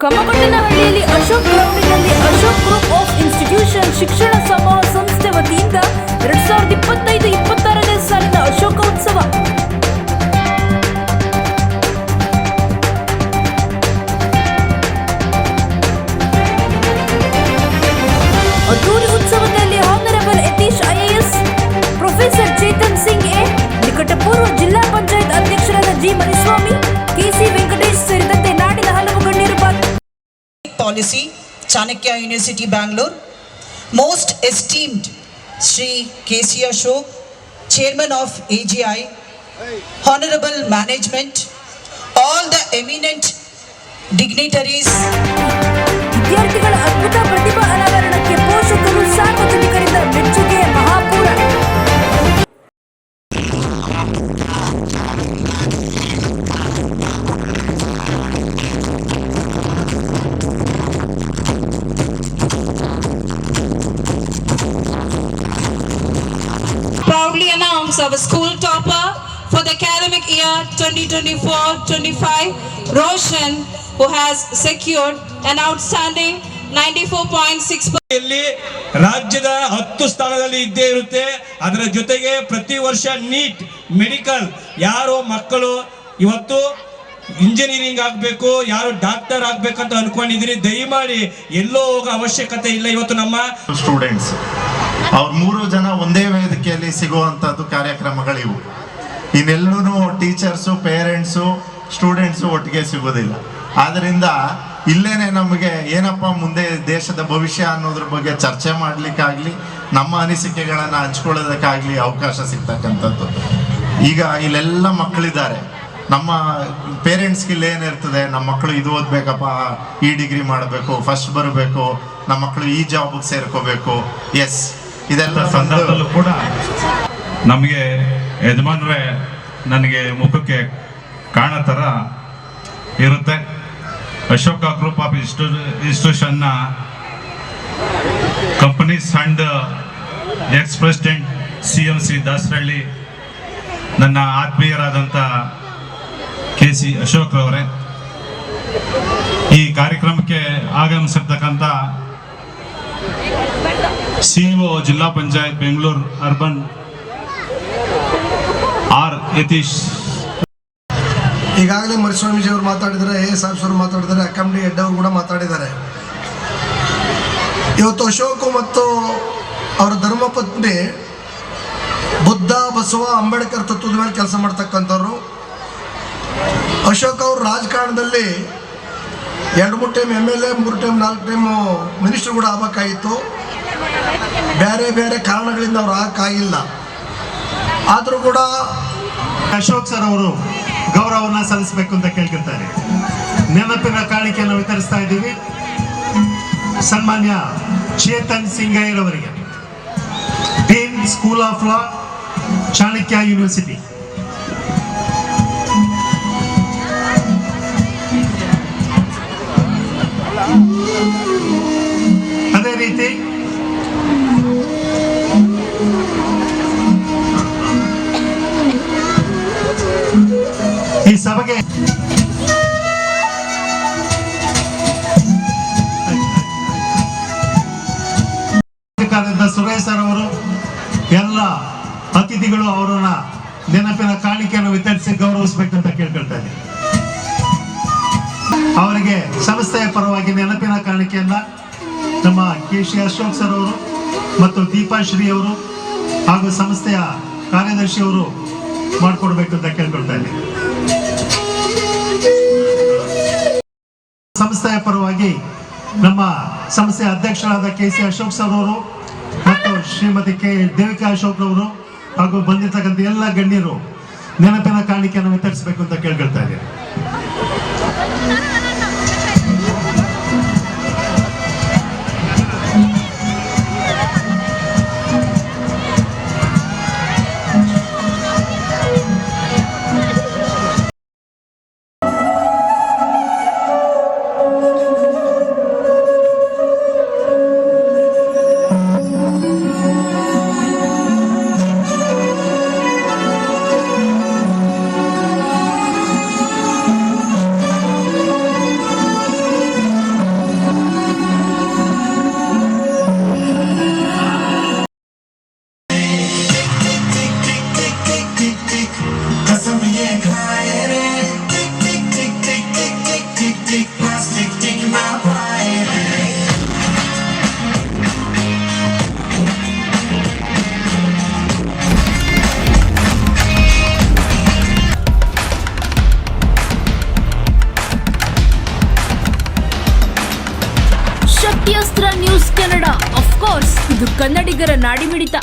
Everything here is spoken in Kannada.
ಕಮ್ಮಗೊಂಡನಹಳ್ಳಿಯಲ್ಲಿ ಅಶೋಕ್ ಗ್ರೌಂಡಿನಲ್ಲಿ ಅಶೋಕ್ ಗ್ರೂಪ್ ಆಫ್ ಇನ್ಸ್ಟಿಟ್ಯೂಷನ್ ಶಿಕ್ಷಣ ಸಮೂಹ ಸಂಸ್ಥೆ ವತಿಯಿಂದ ಎರಡ್ ಸಾವಿರದ ಇಪ್ಪತ್ತೈದು Chanakya University, Bangalore. Most esteemed Sri K.C. Ashok, Chairman of AGI, Honorable Management, all the eminent dignitaries, proudly announce our school topper for the academic year 2024-25, Roshan, who has secured an outstanding 94.6 ಇಲ್ಲಿ ರಾಜ್ಯದ ಹತ್ತು ಸ್ಥಾನದಲ್ಲಿ ಇದ್ದೇ ಇರುತ್ತೆ. ಅದರ ಜೊತೆಗೆ ಪ್ರತಿ ವರ್ಷ ನೀಟ್ ಮೆಡಿಕಲ್ ಯಾರು ಮಕ್ಕಳು ಇವತ್ತು ಇಂಜಿನಿಯರಿಂಗ್ ಆಗಬೇಕು ಯಾರು ಡಾಕ್ಟರ್ ಆಗ್ಬೇಕಂತ ಅನ್ಕೊಂಡಿದ್ದೀರಿ ದಯಮಾಡಿ ಎಲ್ಲೋ ಹೋಗೋ ಅವಶ್ಯಕತೆ ಇಲ್ಲ ಇವತ್ತು ನಮ್ಮ ಸ್ಟೂಡೆಂಟ್ಸ್ ಅವ್ರ ಮೂರು ಜನ ವೇದಿಕೆಯಲ್ಲಿ ಸಿಗುವಂಥದ್ದು ಕಾರ್ಯಕ್ರಮಗಳಿವು. ಇನ್ನೆಲ್ಲೂ ಟೀಚರ್ಸು, ಪೇರೆಂಟ್ಸು, ಸ್ಟೂಡೆಂಟ್ಸು ಒಟ್ಟಿಗೆ ಸಿಗೋದಿಲ್ಲ ಆದ್ದರಿಂದ ಇಲ್ಲೇನೆ ನಮಗೆ ಏನಪ್ಪ ಮುಂದೆ ದೇಶದ ಭವಿಷ್ಯ ಅನ್ನೋದ್ರ ಬಗ್ಗೆ ಚರ್ಚೆ ಮಾಡಲಿಕ್ಕಾಗಲಿ, ನಮ್ಮ ಅನಿಸಿಕೆಗಳನ್ನು ಹಂಚ್ಕೊಳ್ಳೋದಕ್ಕಾಗ್ಲಿ ಅವಕಾಶ ಸಿಗ್ತಕ್ಕಂಥದ್ದು. ಈಗ ಇಲ್ಲೆಲ್ಲ ಮಕ್ಕಳಿದ್ದಾರೆ. ನಮ್ಮ ಪೇರೆಂಟ್ಸ್ಗೆ ಏನಿರ್ತದೆ ನಮ್ಮ ಮಕ್ಕಳು ಇದು ಓದಬೇಕಪ್ಪ, ಈ ಡಿಗ್ರಿ ಮಾಡಬೇಕು ಫಸ್ಟ್ ಬರಬೇಕು, ನಮ್ಮ ಮಕ್ಕಳು ಈ ಜಾಬ್ಗೆ ಸೇರ್ಕೋಬೇಕು. ಎಸ್ ಇದೆಲ್ಲ ಸಂದರ್ಭದಲ್ಲೂ ಕೂಡ ನಮಗೆ ಯಜಮಾನ್ರೆ ನನಗೆ ಮುಖಕ್ಕೆ ಕಾಣೋ ಥರ ಇರುತ್ತೆ. ಅಶೋಕ ಗ್ರೂಪ್ ಆಫ್ ಇನ್ಸ್ಟಿಟ್ಯೂ, ಇನ್ಸ್ಟಿಟ್ಯೂಷನ್ನ companies and ex president C M C Dasarahalli, ನನ್ನ ಆತ್ಮೀಯರಾದಂಥ ಕೆ ಸಿ ಅಶೋಕ್ ಅವರೇ. ಈ ಕಾರ್ಯಕ್ರಮಕ್ಕೆ ಆಗಮಿಸಿರ್ತಕ್ಕಂಥ ಸಿಇಒ ಜಿಲ್ಲಾ ಪಂಚಾಯತ್ ಬೆಂಗಳೂರು ಅರ್ಬನ್ ಆರ್ ಯತೀಶ್. ಈಗಾಗಲೇ ಮರಿಸ್ವಾಮೀಜಿ ಅವರು ಮಾತಾಡಿದ್ದಾರೆ ಎ ಎಸ್ ಆಫೀಸರ್ ಮಾತಾಡಿದ್ದಾರೆ ಅಕಾಮಿಡಿ ಹೆಡ್ ಅವರು ಕೂಡ ಮಾತಾಡಿದ್ದಾರೆ. ಇವತ್ತು ಅಶೋಕ್ ಮತ್ತು ಅವರ ಧರ್ಮಪತ್ನಿ ಬುದ್ಧ, ಬಸವ, ಅಂಬೇಡ್ಕರ್ ತತ್ವದ ಮೇಲೆ ಕೆಲಸ ಮಾಡ್ತಕ್ಕಂಥವ್ರು. ಅಶೋಕ್ ಅವರು ರಾಜಕಾರಣದಲ್ಲಿ ಎರಡು ಮೂರು ಟೈಮ್ ಎಂ ಎಲ್ ಎ ಮೂರು ಟೈಮ್ ನಾಲ್ಕು ಟೈಮು ಮಿನಿಸ್ಟರ್ ಕೂಡ ಆಗಬೇಕಾಗಿತ್ತು. ಬೇರೆ ಬೇರೆ ಕಾರಣಗಳಿಂದ ಅವ್ರು ಹಾಕಾಗಿಲ್ಲ. ಆದರೂ ಕೂಡ ಅಶೋಕ್ ಸರ್ ಅವರು ಗೌರವವನ್ನು ಸಲ್ಲಿಸಬೇಕು ಅಂತ ಕೇಳ್ಕೊತಾರೆ. ನೆನಪಿನ ಕಾಣಿಕೆಯನ್ನು ವಿತರಿಸ್ತಾ ಇದ್ದೀವಿ. ಸನ್ಮಾನ್ಯ Chetan ಸಿಂಗಯ್ಯರವರಿಗೆ. Dean school of law, Chanakya university. ಅತಿಥಿಗಳು ಅವರನ್ನ ನೆನಪಿನ ಕಾಣಿಕೆಯನ್ನು ವಿತರಿಸಿ ಗೌರವಿಸಬೇಕಂತ ಕೇಳ್ಕೊಳ್ತಾ ಇದ್ದೀನಿ. ಅವರಿಗೆ ಸಂಸ್ಥೆಯ ಪರವಾಗಿ ನೆನಪಿನ ಕಾಣಿಕೆಯನ್ನ ನಮ್ಮ ಕೆ ಸಿ ಅಶೋಕ್ ಸರ್ ಅವರು ಮತ್ತು ದೀಪಾಶ್ರೀ ಅವರು ಹಾಗೂ ಸಂಸ್ಥೆಯ ಕಾರ್ಯದರ್ಶಿ ಅವರು ಮಾಡಿಕೊಡ್ಬೇಕು ಅಂತ ಕೇಳ್ಕೊಳ್ತಾ ಇದ್ದೀನಿ. ಸಂಸ್ಥೆಯ ಪರವಾಗಿ ನಮ್ಮ ಸಂಸ್ಥೆಯ ಅಧ್ಯಕ್ಷರಾದ ಕೆ ಸಿ ಅಶೋಕ್ ಸರ್ ಅವರು ಮತ್ತು ಶ್ರೀಮತಿ ಕೆ. ದೇವಿಕಾ ಅಶೋಕ್ ಅವರು ಹಾಗೂ ಬಂದಿರ್ತಕ್ಕಂಥ ಎಲ್ಲ ಗಣ್ಯರು ನೆನಪಿನ ಕಾಣಿಕೆಯನ್ನು ವಿತರಿಸಬೇಕು ಅಂತ ಕೇಳ್ಕೊಳ್ತಾ ಇದ್ದೀನಿ. ಅಸ್ತ್ರ ನ್ಯೂಸ್ ಕನ್ನಡ. ಅಫ್ಕೋರ್ಸ್ ಇದು ಕನ್ನಡಿಗರ ನಾಡಿಮಿಡಿತ.